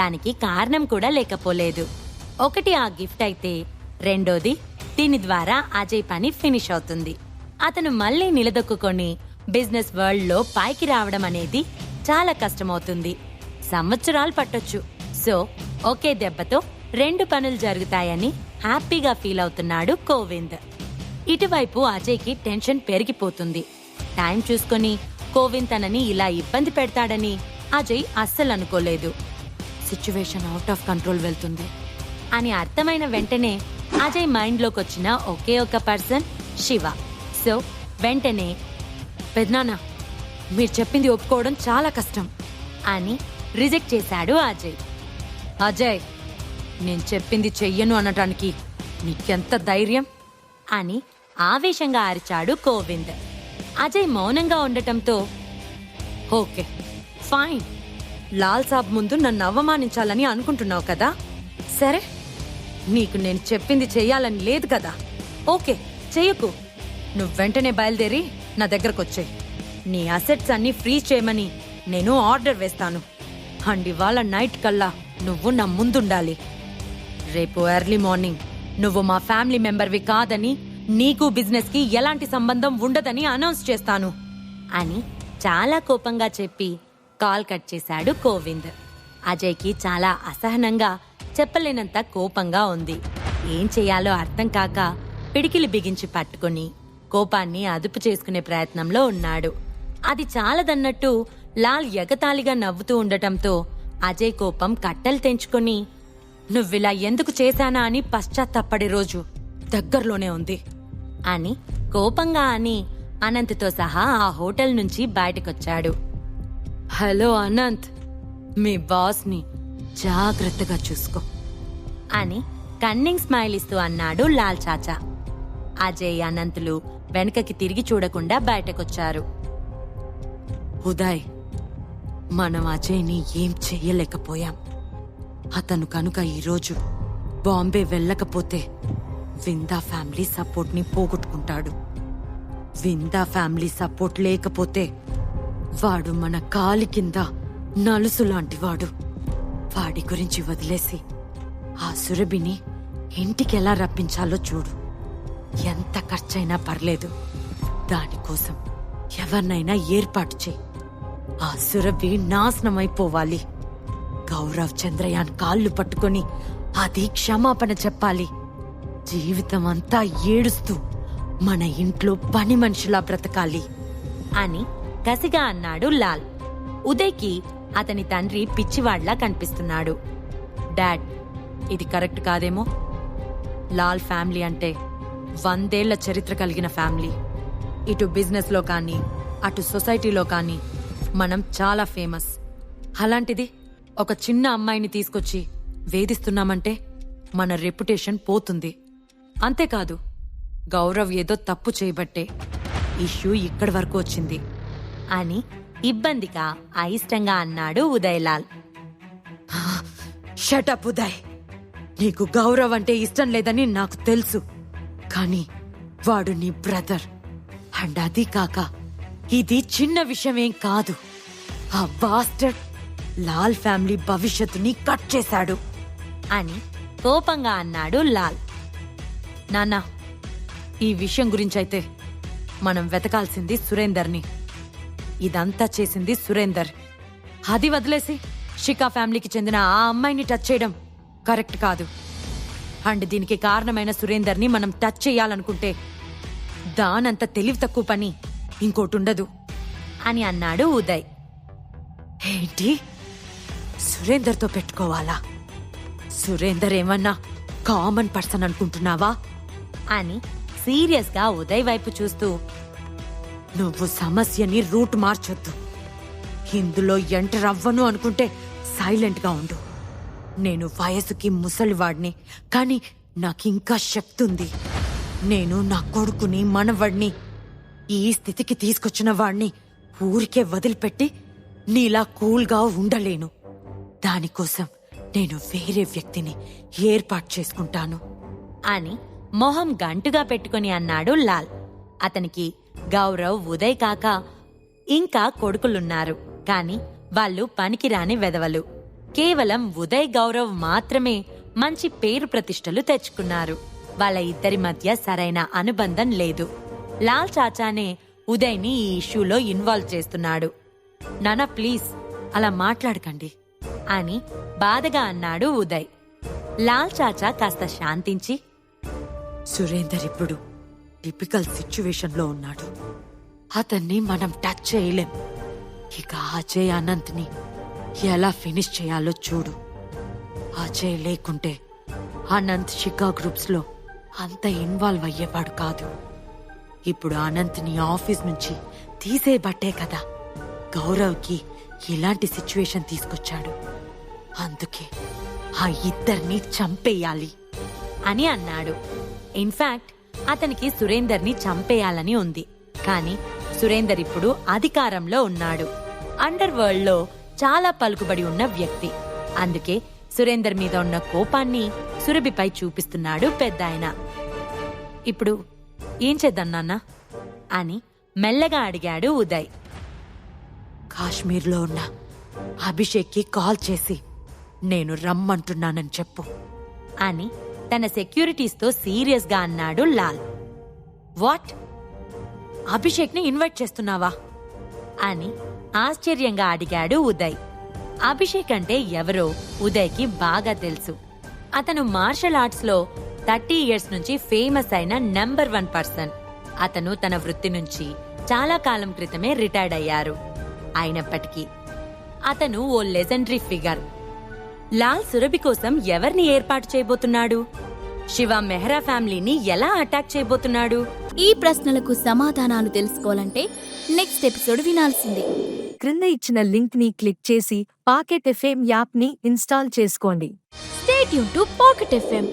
దానికి కారణం కూడా లేకపోలేదు. ఒకటి ఆ గిఫ్ట్ అయితే రెండోది దీని ద్వారా అజయ్ పని ఫినిష్ అవుతుంది. అతను మళ్ళీ నిలదొక్కుకొని బిజినెస్ వరల్డ్లో పైకి రావడం అనేది చాలా కష్టమవుతుంది. సంవత్సరాలు పట్టొచ్చు. సో ఒకే దెబ్బతో రెండు పనులు జరుగుతాయని హ్యాపీగా ఫీల్ అవుతున్నాడు కోవింద్. ఇటువైపు అజయ్కి టెన్షన్ పెరిగిపోతుంది. టైం చూసుకొని కోవింద్ తనని ఇలా ఇబ్బంది పెడతాడని అజయ్ అస్సలు అనుకోలేదు. సిచ్యువేషన్ అవుట్ ఆఫ్ కంట్రోల్ వెళ్తుంది. అని అర్థమైన వెంటనే అజయ్ మైండ్లోకి వచ్చిన ఒకే ఒక పర్సన్ శివ. సో వెంటనే పెద్దనాన్న మీరు చెప్పింది ఒప్పుకోవడం చాలా కష్టం అని రిజెక్ట్ చేశాడు అజయ్. అజయ్ నేను చెప్పింది చెయ్యను అనటానికి నీకెంత ధైర్యం? అని ఆవేశంగా అరిచాడు కోవింద్ అజయ్ మౌనంగా ఉండటంతో ఓకే ఫైన్. లాల్ సాబ్ ముందు నన్ను అవమానించాలని అనుకుంటున్నావు కదా? సరే నీకు నేను చెప్పింది చెయ్యాలని లేదు కదా? ఓకే చెయ్యకు నువ్వు వెంటనే బయలుదేరి నా దగ్గరకు వచ్చేయి నీ అసెట్స్ అన్ని ఫ్రీజ్ చేయమని నేను ఆర్డర్ వేస్తాను. అండ్ ఇవాళ నైట్ కల్లా నువ్వు నా ముందుండాలి. రేపు ఎర్లీ మార్నింగ్ నువ్వు మా ఫ్యామిలీ మెంబర్వి కాదని నీకు బిజినెస్కి ఎలాంటి సంబంధం ఉండదని అనౌన్స్ చేస్తాను. అని చాలా కోపంగా చెప్పి కాల్ కట్ చేశాడు కోవింద్ అజయ్కి చాలా అసహనంగా చెప్పలేనంత కోపంగా ఉంది. ఏం చేయాలో అర్థం కాక పిడికిలి బిగించి పట్టుకుని కోపాన్ని అదుపు చేసుకునే ప్రయత్నంలో ఉన్నాడు. అది చాలదన్నట్టు లాల్ ఎగతాళిగా నవ్వుతూ ఉండటంతో అజయ్ కోపం కట్టలు తెంచుకొని నువ్విలా ఎందుకు చేశానా అని పశ్చాత్తాపడే రోజు దగ్గరలోనే ఉంది అని కోపంగా అని అనంత్తో సహా ఆ హోటల్ నుంచి బయటకొచ్చాడు. హలో అనంత్ మీ బాస్ని జాగ్రత్తగా చూసుకో. అని కన్నింగ్ స్మైల్ ఇస్తూ అన్నాడు లాల్ చాచా. అజయ్ అనంతులు వెనకకి తిరిగి చూడకుండా బయటకొచ్చారు. ఉదయ్ మనం అజయ్ని ఏం చెయ్యలేకపోయాం అతను కనుక ఈరోజు బాంబే వెళ్ళకపోతే విందా ఫ్యామిలీ సపోర్ట్ని పోగొట్టుకుంటాడు. విందా ఫ్యామిలీ సపోర్ట్ లేకపోతే వాడు మన కాలి కింద నలుసు లాంటివాడు వాడి. గురించి వదిలేసి ఆ సురభిని ఇంటికి ఎలా రప్పించాలో చూడు. ఎంత ఖర్చైనా పర్లేదు. దానికోసం ఎవరినైనా ఏర్పాటు చేయి. ఆ సురభి నాశనమైపోవాలి. గౌరవ్ చంద్రయాన్ కాళ్ళు పట్టుకొని అది క్షమాపణ చెప్పాలి. జీవితం అంతా ఏడుస్తూ మన ఇంట్లో పని మనిషిలా బ్రతకాలి అని కసిగా అన్నాడు లాల్. ఉదయ్కి అతని తండ్రి పిచ్చివాడ్లా కనిపిస్తున్నాడు. డాడ్ ఇది కరెక్ట్ కాదేమో? లాల్ ఫ్యామిలీ అంటే వందేళ్ళ చరిత్ర కలిగిన ఫ్యామిలీ. ఇటు బిజినెస్లో కానీ అటు సొసైటీలో కానీ మనం చాలా ఫేమస్. అలాంటిది ఒక చిన్న అమ్మాయిని తీసుకొచ్చి వేధిస్తున్నామంటే మన రెప్యుటేషన్ పోతుంది. అంతేకాదు గౌరవ్ ఏదో తప్పు చేయబట్టే ఇష్యూ ఇక్కడి వరకు వచ్చింది. అని ఇబ్బందిగా అయిష్టంగా అన్నాడు ఉదయ్లాల్. షటప్ ఉదయ్. నీకు గౌరవ్ అంటే ఇష్టం లేదని నాకు తెలుసు. కానీ వాడు నీ బ్రదర్. అండ్ అది కాక ఇది చిన్న విషయమేం కాదు. ఆ బాస్టర్ లాల్ ఫ్యామిలీ భవిష్యత్తుని కట్ చేశాడు. అని కోపంగా అన్నాడు లాల్. నాన్న ఈ విషయం గురించైతే మనం వెతకాల్సింది సురేందర్ని. ఇదంతా చేసింది సురేందర్. అది వదిలేసి షికా ఫ్యామిలీకి చెందిన ఆ అమ్మాయిని టచ్ చేయడం కరెక్ట్ కాదు. అండ్ దీనికి కారణమైన సురేందర్ని మనం టచ్ చేయాలనుకుంటే దానంత తెలివి తక్కువ పని ఇంకోటి ఉండదు అని అన్నాడు ఉదయ్. ఏంటి? సురేందర్తో పెట్టుకోవాలా? సురేందర్ ఏమన్నా కామన్ పర్సన్ అనుకుంటున్నావా? అని సీరియస్గా ఉదయ్ వైపు చూస్తూ నువ్వు సమస్యని రూట్ మార్చొద్దు. ఇందులో ఎంటర్ అవ్వను అనుకుంటే సైలెంట్గా ఉండు. నేను వయసుకి ముసలివాడిని కానీ నాకింకా శక్తి ఉంది నేను నా కొడుకుని మనవడిని ఈ స్థితికి తీసుకొచ్చిన వాడిని ఊరికే వదిలిపెట్టి నీలా కూల్గా ఉండలేను. దానికోసం నేను వేరే వ్యక్తిని ఏర్పాటు చేసుకుంటాను. అని మొహం గంటుగా పెట్టుకుని అన్నాడు లాల్. అతనికి గౌరవ్ ఉదయ్ కాక ఇంకా కొడుకులున్నారు. కాని వాళ్ళు పనికిరాని వెదవలు కేవలం ఉదయ్ గౌరవ్ మాత్రమే మంచి పేరు ప్రతిష్టలు తెచ్చుకున్నారు. వాళ్ళ ఇద్దరి మధ్య సరైన అనుబంధం లేదు. లాల్ చాచానే ఉదయ్ని ఈ ఇష్యూలో ఇన్వాల్వ్ చేస్తున్నాడు. నానా ప్లీజ్ అలా మాట్లాడకండి అని బాధగా అన్నాడు ఉదయ్. లాల్ చాచా కాస్త శాంతించి సురేందర్ ఇప్పుడు టిపికల్ సిచ్యువేషన్లో ఉన్నాడు. అతన్ని మనం టచ్ చేయలేం. ఇక అజయ్ అనంత్ని ఎలా ఫినిష్ చేయాలో చూడు. అజయ్ లేకుంటే అనంత్ షికా గ్రూప్స్లో అంత ఇన్వాల్వ్ అయ్యేవాడు కాదు. ఇప్పుడు అనంత్ని ఆఫీస్ నుంచి తీసేయబట్టే కదా గౌరవ్కి ఇలాంటి సిచ్యువేషన్ తీసుకొచ్చాడు. అందుకే ఆ ఇద్దరిని చంపేయాలి అని అన్నాడు. ఇన్ఫాక్ట్ అతనికి సురేందర్ని చంపేయాలని ఉంది. కానీ సురేందర్ ఇప్పుడు అధికారంలో ఉన్నాడు. అండర్ వరల్డ్లో చాలా పలుకుబడి ఉన్న వ్యక్తి. అందుకే సురేందర్ మీద ఉన్న కోపాన్ని సురభిపై చూపిస్తున్నాడు పెద్దాయన. ఇప్పుడు ఏం చేద్దాం నాన్న? అని మెల్లగా అడిగాడు ఉదయ్. కాశ్మీర్లో ఉన్న అభిషేక్కి కాల్ చేసి నేను రమ్మంటున్నానని చెప్పు. అని తన సెక్యూరిటీస్తో సీరియస్గా అన్నాడు లాల్. వాట్? అభిషేక్ని ఇన్వైట్ చేస్తున్నావా? అని ఆశ్చర్యంగా అడిగాడు ఉదయ్. అభిషేక్ అంటే ఎవరో ఉదయ్కి బాగా తెలుసు. అతను మార్షల్ ఆర్ట్స్లో థర్టీ ఇయర్స్ నుంచి ఫేమస్ అయిన నెంబర్ వన్ పర్సన్. అతను తన వృత్తి నుంచి చాలా కాలం క్రితమే రిటైర్డ్ అయ్యారు. అయినప్పటికీ అతను ఓ లెజెండరీ ఫిగర్. లాల్ సురభి కోసం ఎవరిని ఏర్పాటు చేయబోతున్నాడు? శివ మెహ్రా ఫ్యామిలీని ఎలా అటాక్ చేయబోతున్నాడు? ఈ ప్రశ్నలకు సమాధానాలు తెలుసుకోవాలంటే నెక్స్ట్ ఎపిసోడ్ వినాల్సిందే. క్రింద ఇచ్చిన లింక్ని క్లిక్ చేసి పాకెట్ ఎఫ్ఎం యాప్ని ఇన్స్టాల్ చేసుకోండి. స్టేట్ యూన్ టు పాకెట్ ఎఫ్ఎం